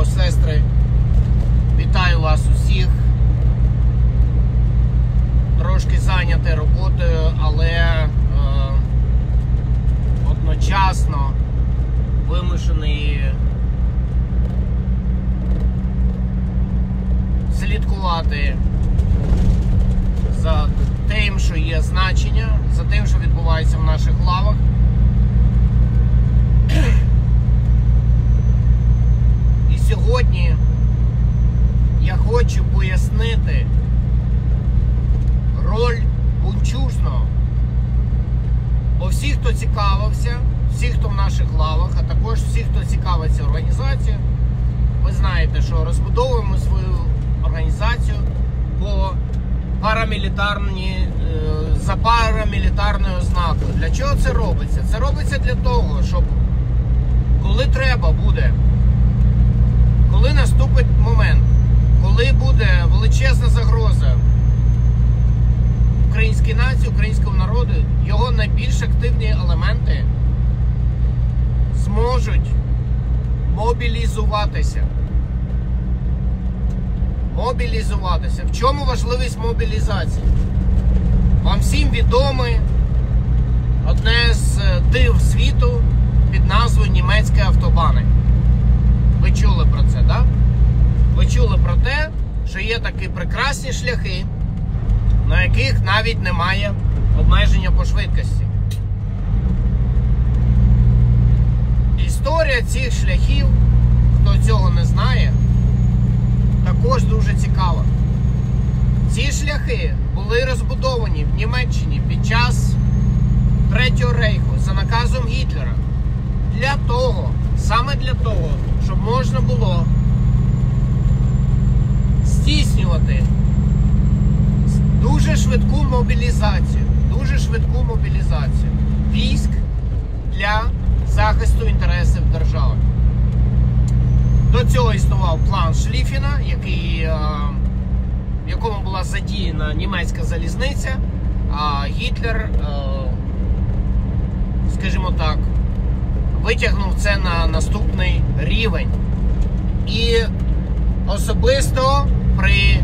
або сестри. Вітаю вас усіх. Трошки зайнятий роботою, але е, одночасно вимушений слідкувати за тим, що є значення, за тим, що відбувається в наших лавах. І сьогодні я хочу пояснити роль бунчужного. Бо всі, хто цікавився, всі, хто в наших лавах, а також всі, хто цікавиться організацією, ви знаєте, що розбудовуємо свою організацію по парамілітарні, е, за парамілітарною ознакою. Для чого це робиться? Це робиться для того, щоб коли треба буде, коли наступить момент, коли буде величезна загроза українській нації, українському народу, його найбільш активні елементи зможуть мобілізуватися. Мобілізуватися. В чому важливість мобілізації? Вам всім відоме одне з е, див світу під назвою німецькі автобани. Ви чули про це, так? Да? Ви чули про те, що є такі прекрасні шляхи, на яких навіть немає обмеження по швидкості. Історія цих шляхів, хто цього не знає, також дуже цікава. Ці шляхи були розбудовані в Німеччині під час Третього рейху за наказом Гітлера. Для того, саме для того, щоб можна було здійснювати дуже швидку мобілізацію, дуже швидку мобілізацію військ для захисту інтересів держави. До цього існував план Шліфіна, який, е, в якому була задіяна німецька залізниця, а Гітлер, е, скажімо так, витягнув це на наступний рівень. І особисто при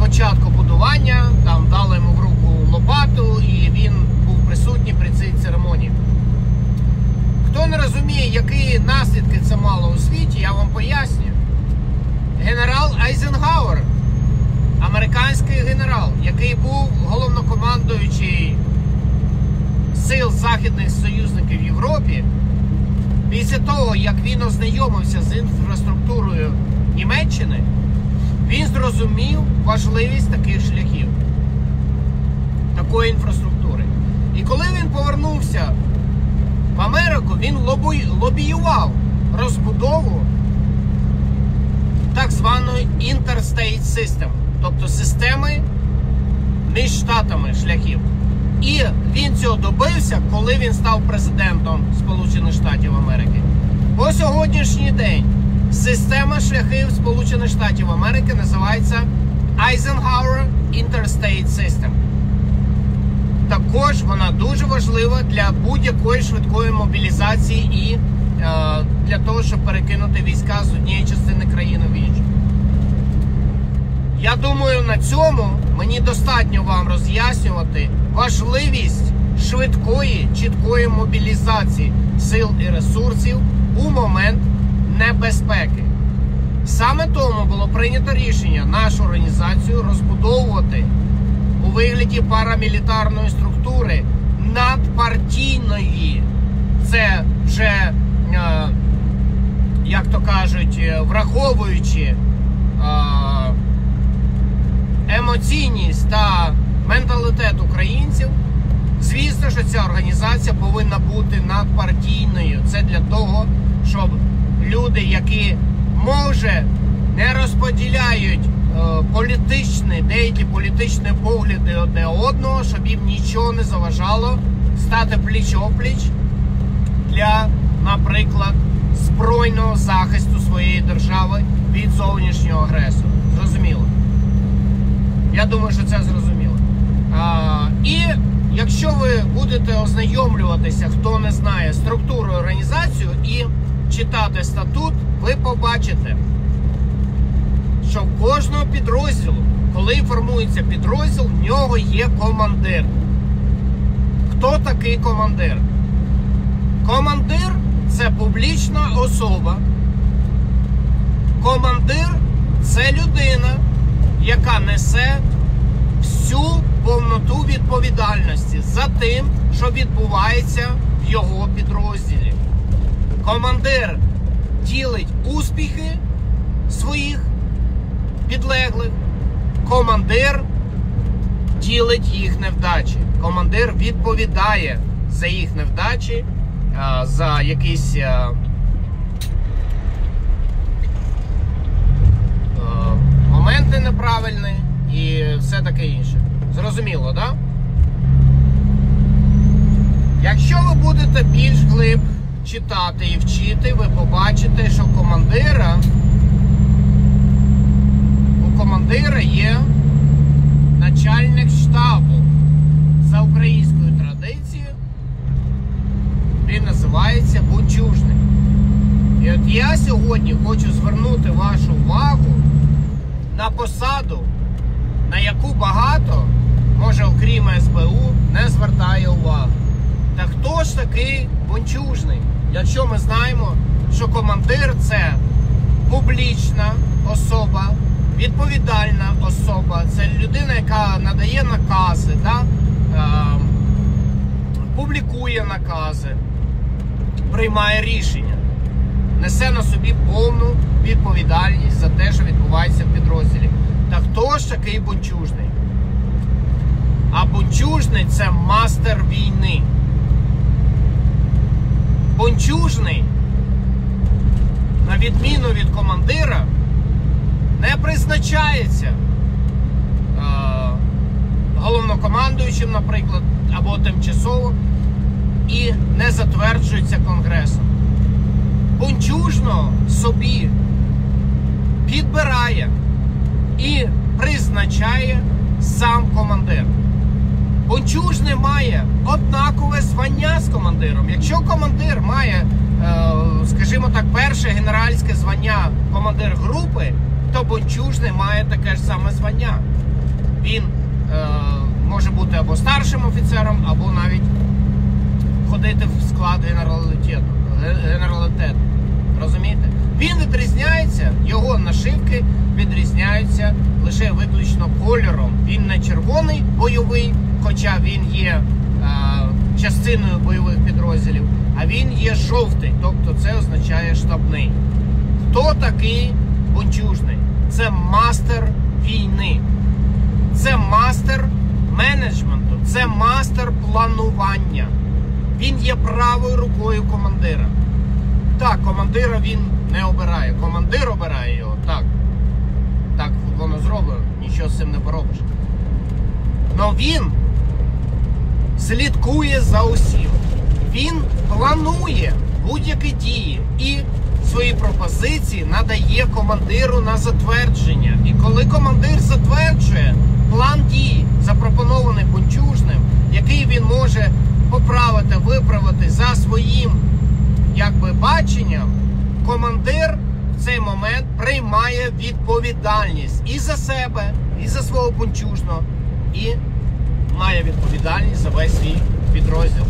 початку будування там дали йому в руку лопату, і він був присутній при цій церемонії. Хто не розуміє, які наслідки це мало у світі, я вам поясню. Генерал Айзенгауер, американський генерал, який був головнокомандуючий сил західних союзників в Європі, після того, як він ознайомився з інфраструктурою Німеччини, він зрозумів важливість таких шляхів, такої інфраструктури. І коли він повернувся в Америку, він лобіював розбудову так званої Interstate System, тобто системи між штатами шляхів. І він цього добився, коли він став президентом Сполучених Штатів Америки. По сьогоднішній день система шляхів Сполучених Штатів Америки називається Eisenhower Interstate System. Також вона дуже важлива для будь-якої швидкої мобілізації і е, для того, щоб перекинути війська з однієї частини країни в іншу. Я думаю, на цьому мені достатньо вам роз'яснювати важливість швидкої, чіткої мобілізації сил і ресурсів у момент небезпеки. Саме тому було прийнято рішення нашу організацію розбудовувати у вигляді парамілітарної структури надпартійної. Це вже, е, як то кажуть, враховуючи емоційність та менталітет українців, звісно, що ця організація повинна бути надпартійною. Це для того, щоб люди, які може не розподіляють е, політичні, деякі політичні погляди одне одного, щоб їм нічого не заважало стати пліч опліч для, наприклад, збройного захисту своєї держави від зовнішнього агресора. Зрозуміло? Я думаю, що це зрозуміло. А, І якщо ви будете ознайомлюватися, хто не знає структуру організацію і читати статут, ви побачите, що в кожного підрозділу, коли формується підрозділ, в нього є командир. Хто такий командир? Командир це публічна особа. Командир це людина, яка несе всю повноту відповідальності за тим, що відбувається в його підрозділі. Командир ділить успіхи своїх підлеглих. Командир ділить їх невдачі. Командир відповідає за їх невдачі, за якісь моменти неправильні і все таке інше. Зрозуміло, так? Да? Якщо ви будете більш глиб читати і вчити, ви побачите, що командира у командира є начальник штабу за українською традицією. Він називається Бунчужник. І от я сьогодні хочу звернути вашу увагу на посаду, на яку багато, може окрім СБУ, не звертає увагу. Та хто ж такий бунчужний? Якщо ми знаємо, що командир це публічна особа, відповідальна особа, це людина, яка надає накази, да? е, публікує накази, приймає рішення, несе на собі повну відповідальність за те, що відбувається в підрозділі. Та хто ж такий бунчужний? А бунчужний це мастер війни. Бунчужний, на відміну від командира, не призначається е, головнокомандуючим, наприклад, або тимчасово, і не затверджується Конгресом. Бунчужно собі підбирає і призначає сам командир. Бунчужний має однакове звання з командиром. Якщо командир має, е, скажімо так, перше генеральське звання командир групи, то Бунчужний має таке ж саме звання. Він е, може бути або старшим офіцером, або навіть входити в склад генералітету. генералітету. Розумієте? Він відрізняється, його нашивки відрізняються лише виключно кольором. Він не червоний бойовий, хоча він є частиною бойових підрозділів, а він є жовтий, тобто це означає штабний. Хто такий бунчужний? Це мастер війни, це мастер менеджменту, це мастер планування. Він є правою рукою командира. Так, командира він не обирає. Командир обирає його. Так. Так воно зроблено, нічого з цим не поробиш. Но він слідкує за усім. Він планує будь-які дії і свої пропозиції надає командиру на затвердження. І коли командир затверджує план дій, запропонований бунчужним, який він може поправити, виправити за своїм якби баченням, командир в цей момент приймає відповідальність і за себе, і за свого бунчужного, і має відповідальність за весь свій підрозділ.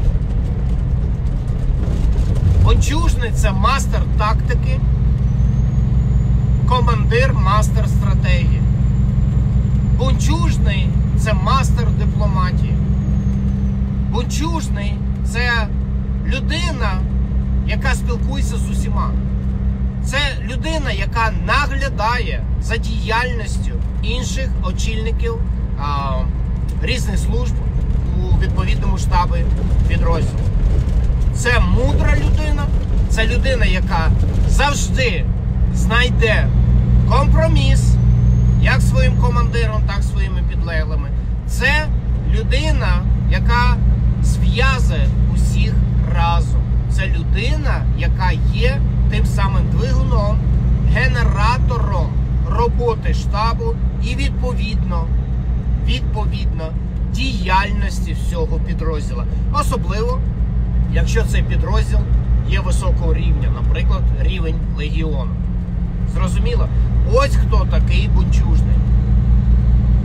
Бунчужний це мастер тактики, командир мастер стратегії. Бунчужний це мастер дипломатії. Бунчужний це людина, яка спілкується з усіма. Це людина, яка наглядає за діяльністю інших очільників різних служб у відповідному штабі підрозділу. Це мудра людина, це людина, яка завжди знайде компроміс як своїм командиром, так і своїми підлеглими. Це людина, яка зв'язує усіх разом. Це людина, яка є тим самим двигуном, генератором роботи штабу і відповідно, відповідно діяльності всього підрозділу. Особливо, якщо цей підрозділ є високого рівня, наприклад, рівень легіону. Зрозуміло? Ось хто такий бунчужний.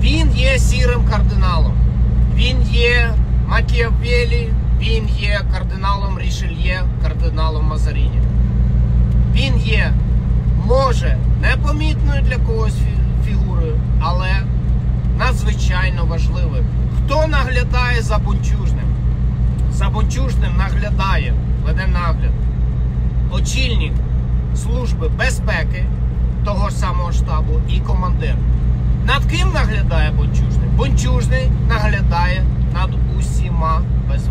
Він є сірим кардиналом, він є Макіавелі, він є кардиналом Рішельє, кардиналом Мазаріні. Він є, може, непомітною для когось фігурою, але надзвичайно важливою. Хто наглядає за бунчужним? За бунчужним наглядає, веде нагляд. Очільник Служби безпеки того ж самого штабу і командир. Над ким наглядає Бунчужний? Бунчужний наглядає над усіма без.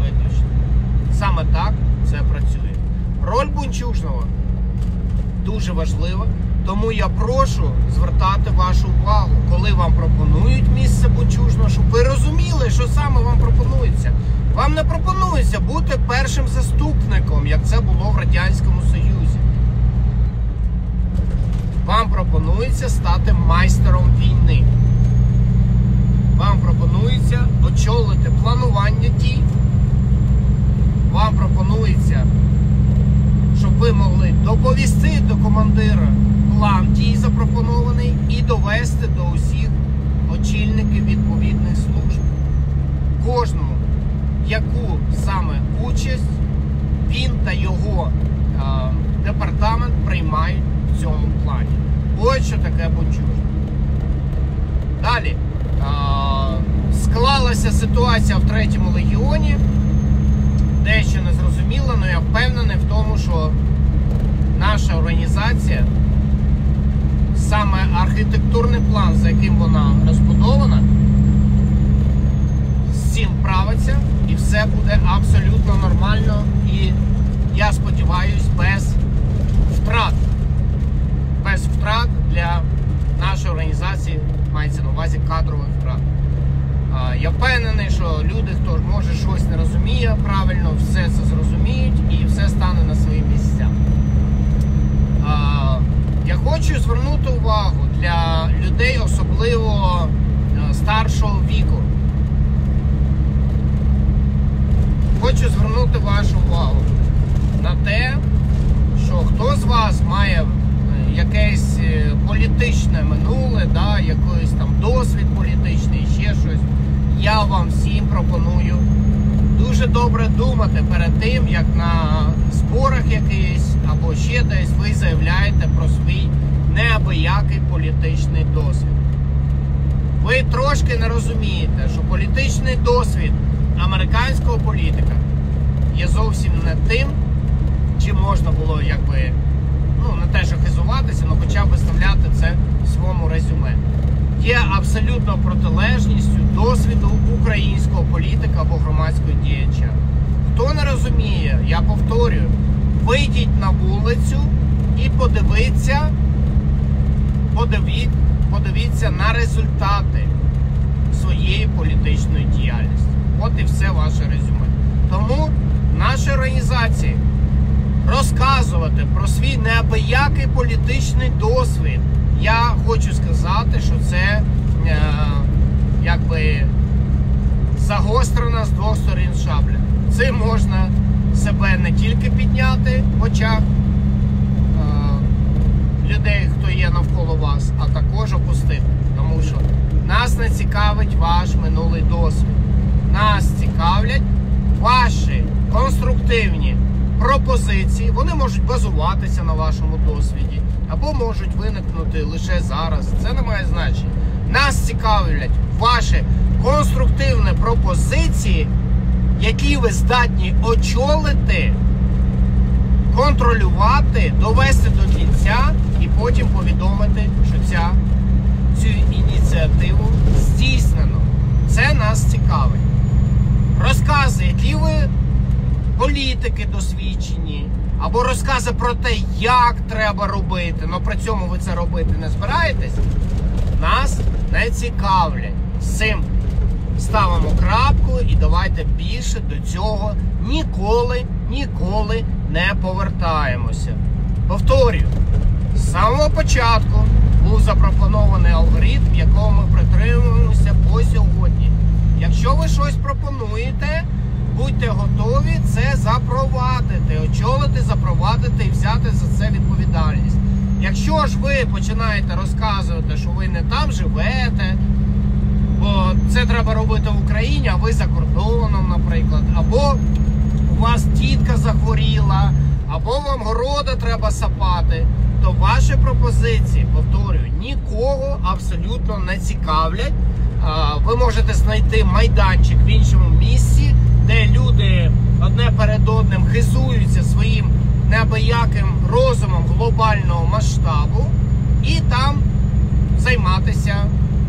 Саме так це працює. Роль Бунчужного дуже важлива, тому я прошу звертати вашу увагу, коли вам пропонують місце Бунчужного, щоб ви розуміли, що саме вам пропонується. Вам не пропонується бути першим заступником, як це було в Радянському Союзі. Вам пропонується стати майстером війни. Вам пропонується очолити планування дій. Вам пропонується, щоб ви могли доповісти до командира план дій запропонований і довести до усіх очільників відповідних служб. Кожному, яку саме участь він та його е, департамент приймають в цьому плані. Ось що таке бунчужне. Далі. А, склалася ситуація в третьому легіоні. Дещо не зрозуміло, але я впевнений в тому, що наша організація, саме архітектурний план, за яким вона розбудована, з цим правиться і все буде абсолютно нормально і, я сподіваюся, без втрат. Без втрат для нашої організації мається на увазі кадрових втрат. А, Я впевнений, що люди, хто може щось не розуміє правильно, все це зрозуміють і все стане на свої місця. А, Я хочу звернути увагу для людей, особливо е, старшого віку. Хочу звернути вашу увагу на те, що хто з вас має е, якесь е, політичне минуле, да, якийсь там досвід політичний, ще щось, я вам всім пропоную дуже добре думати перед тим, як на зборах якийсь або ще десь ви заявляєте про свій неабиякий політичний досвід. Ви трошки не розумієте, що політичний досвід американського політика є зовсім не тим, чим можна було якби ну не те, що хизуватися, але хоча б виставляти це в своєму резюме. Є абсолютно протилежністю досвіду українського політика або громадського діяча. Хто не розуміє, я повторюю, вийдіть на вулицю і подивіться, подивіть, подивіться на результати своєї політичної діяльності. От і все ваше резюме. Тому наші організації розказувати про свій неабиякий політичний досвід. Я хочу сказати, що це е, якби загострена з двох сторін шабля. Цим можна себе не тільки підняти в очах е, людей, хто є навколо вас, а також опустити. Тому що нас не цікавить ваш минулий досвід. Нас цікавлять ваші конструктивні пропозиції. Вони можуть базуватися на вашому досвіді або можуть виникнути лише зараз. Це не має значення. Нас цікавлять ваші конструктивні пропозиції, які ви здатні очолити, контролювати, довести до кінця і потім повідомити, що ця, цю ініціативу здійснено. Це нас цікавить. Розкази, які ви політики досвідчені, або розкази про те, як треба робити, але при цьому ви це робити не збираєтесь, нас не цікавлять. З цим ставимо крапку і давайте більше до цього ніколи, ніколи не повертаємося. Повторюю, з самого початку був запропонований алгоритм, якого ми притримуємося по сьогодні. Якщо ви щось пропонуєте, будьте готові це запровадити. очолити, запровадити і взяти за це відповідальність. Якщо ж ви починаєте розказувати, що ви не там живете, бо це треба робити в Україні, а ви за кордоном, наприклад, або у вас тітка захворіла, або вам города треба сапати, то ваші пропозиції, повторюю, нікого абсолютно не цікавлять. Ви можете знайти майданчик в іншому місці, де люди одне перед одним хизуються своїм неабияким розумом глобального масштабу, і там займатися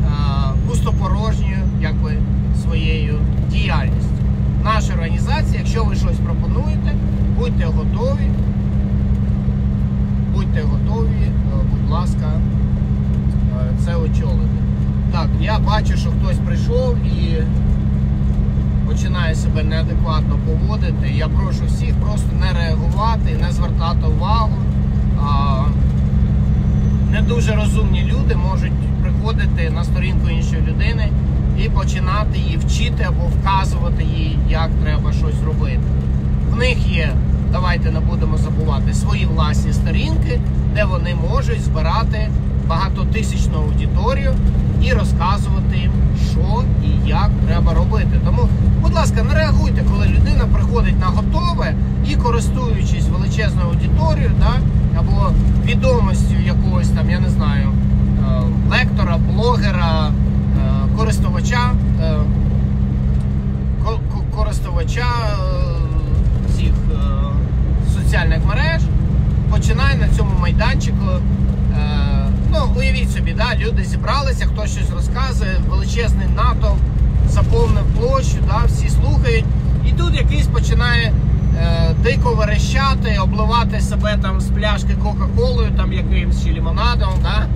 а, пустопорожньою якби, своєю діяльністю. Наша організація, якщо ви щось пропонуєте, будьте готові. Будьте готові, е, будь ласка, е, це очолити. Так, я бачу, що хтось прийшов і починає себе неадекватно поводити. Я прошу всіх просто не реагувати, не звертати увагу. Не дуже розумні люди можуть приходити на сторінку іншої людини і починати її вчити або вказувати їй, як треба щось робити. В них є, давайте не будемо забувати, свої власні сторінки, де вони можуть збирати багатотисячну аудиторію і розказувати їм, що і як треба робити. Тому, будь ласка, не реагуйте, коли людина приходить на готове і користуючись величезною аудиторією, да, або відомостю якогось там, я не знаю, е, лектора, блогера, е, користувача, е, ко- ко- користувача цих соціальних мереж, починає на цьому майданчику. Ну, уявіть собі, да, люди зібралися, хтось щось розказує, величезний натовп заповнив площу, да, всі слухають. І тут якийсь починає е, дико верещати, обливати себе там з пляшки Кока-Колою, там якимсь чи лімонадом, да?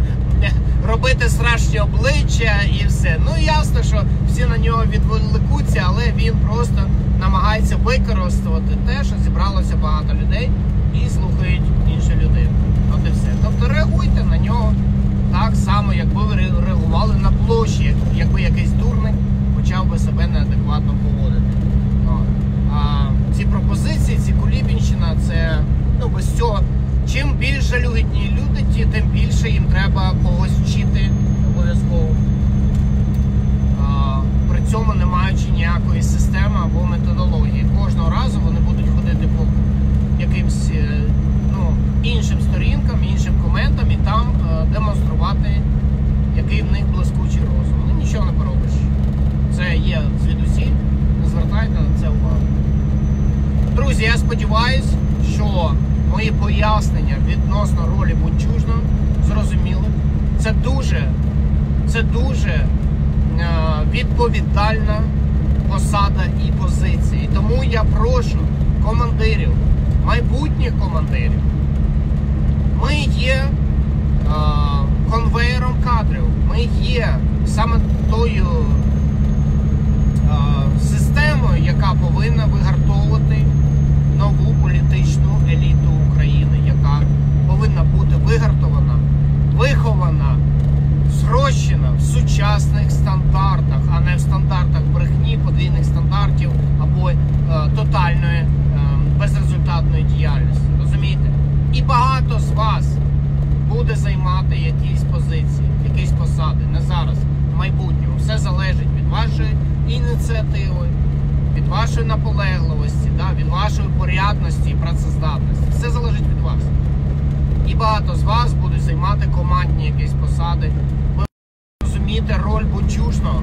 робити страшні обличчя і все. Ну ясно, що всі на нього відволікуться, але він просто намагається використовувати те, що зібралося багато людей і слухають іншу людину. Тобто реагуйте на нього так само, якби ви реагували на площі, якби якийсь дурник почав би себе неадекватно поводити. А ці пропозиції, ці кулібінщина, це ну без цього. Чим більш жалюгідні люди, тим більше їм треба когось вчити обов'язково. При цьому не маючи ніякої системи або методології. Кожного разу вони будуть ходити по якимсь е, ну, іншим сторінкам, іншим коментам і там е, демонструвати, який в них блискучий розум. Ну нічого не поробиш. Це є звідусіль, не звертайте на це увагу. Друзі, я сподіваюся, що мої пояснення відносно ролі Бунчужна зрозуміли. Це дуже, це дуже е, відповідальна посада і позиція. І тому я прошу командирів, майбутніх командирів. Ми є е, конвейером кадрів. Ми є саме тою е, системою, яка повинна вигартовувати нову політичну еліту України, яка повинна бути вигартована, вихована, зрощена в сучасних стандартах, а не в стандартах брехні, подвійних стандартів або е, тотальної е, безрезультатної діяльності. Розумієте? І багато з вас буде займати якісь позиції, якісь посади. Не зараз, в майбутньому. Все залежить від вашої ініціативи, від вашої наполегливості, да, від вашої порядності і працездатності. Все залежить від вас. І багато з вас будуть займати командні якісь посади. Ви розумієте роль бунчужного